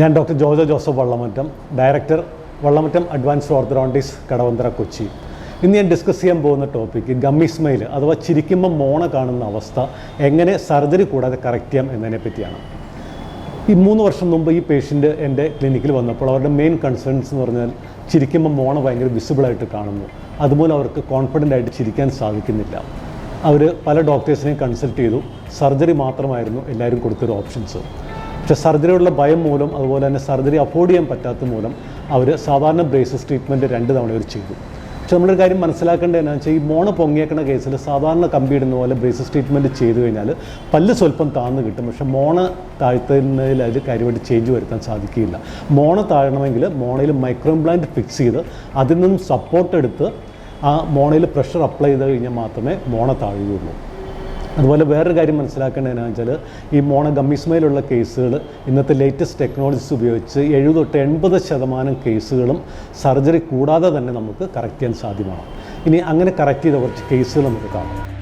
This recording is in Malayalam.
ഞാൻ doctor Jojo Joseph Vallamattam director Vallamattam advanced orthodontics Kadavanthra Kochi. ഇന്ന് ഞാൻ ഡിസ്കസ് ചെയ്യാൻ പോകുന്ന ടോപ്പിക്ക് ഗമ്മി സ്മൈൽ അഥവാ ചിരിക്കുമ്പോൾ മോണ കാണുന്ന അവസ്ഥ എങ്ങനെ സർജറി കൂടാതെ കറക്റ്റ് ചെയ്യാം എന്നതിനെ പറ്റിയാണ്. ഈ മൂന്ന് വർഷം മുമ്പ് ഈ പേഷ്യന്റ് എന്റെ ക്ലിനിക്കിൽ വന്നപ്പോൾ അവരുടെ മെയിൻ കൺസേൺസ് എന്ന് പറഞ്ഞാൽ ചിരിക്കുമ്പോൾ മോണ ഭയങ്കര വിസിബിളായിട്ട് കാണുന്നു. അതുപോലെ അവർക്ക് കോൺഫിഡന്റ് ആയിട്ട് ചിരിക്കാൻ സാധിക്കുന്നില്ല. അവർ പല ഡോക്ടേഴ്സിനെയും കൺസൾട്ട് ചെയ്തു. സർജറി മാത്രമായിരുന്നു എല്ലാവരും കൊടുത്തൊരു ഓപ്ഷൻസ് പക്ഷേ സർജറിയുള്ള ഭയം മൂലം അതുപോലെ തന്നെ സർജറി അഫോർഡ് ചെയ്യാൻ പറ്റാത്ത മൂലം അവർ സാധാരണ ബ്രേസസ് ട്രീറ്റ്മെന്റ് രണ്ട് തവണ അവർ ചെയ്തു. പക്ഷെ നമ്മളൊരു കാര്യം മനസ്സിലാക്കേണ്ടത് എന്നാന്ന് വെച്ചാൽ ഈ മോണ പൊങ്ങിയേക്കുന്ന കേസിൽ സാധാരണ കമ്പി ഇടുന്ന പോലെ ബ്രേസസ് ട്രീറ്റ്മെന്റ് ചെയ്തു കഴിഞ്ഞാൽ പല്ല് സ്വല്പം താഴ്ന്നു കിട്ടും. പക്ഷെ മോണ താഴ്ത്തുന്നതിൽ അതിൽ കാര്യമായിട്ട് ചേഞ്ച് വരുത്താൻ സാധിക്കില്ല മോണ താഴണമെങ്കിൽ മോണയിൽ മൈക്രോംപ്ലാന്റ് ഫിക്സ് ചെയ്ത് അതിൽ നിന്നും സപ്പോർട്ട് എടുത്ത് ആ മോണയിൽ പ്രഷർ അപ്ലൈ ചെയ്ത് കഴിഞ്ഞാൽ മാത്രമേ മോണ താഴുകയുള്ളൂ. അതുപോലെ വേറൊരു കാര്യം മനസ്സിലാക്കേണ്ടത് എന്നാന്ന് വെച്ചാൽ ഈ മോണ ഗമ്മിസ്മയിലുള്ള കേസുകൾ ഇന്നത്തെ ലേറ്റസ്റ്റ് ടെക്നോളജീസ് ഉപയോഗിച്ച് എഴുപത് തൊട്ട് എൺപത് ശതമാനം കേസുകളും സർജറി കൂടാതെ തന്നെ നമുക്ക് കറക്റ്റ് ചെയ്യാൻ സാധ്യമാണ്. ഇനി അങ്ങനെ കറക്റ്റ് ചെയ്ത കുറച്ച് കേസുകൾ നമുക്ക് കാണാം.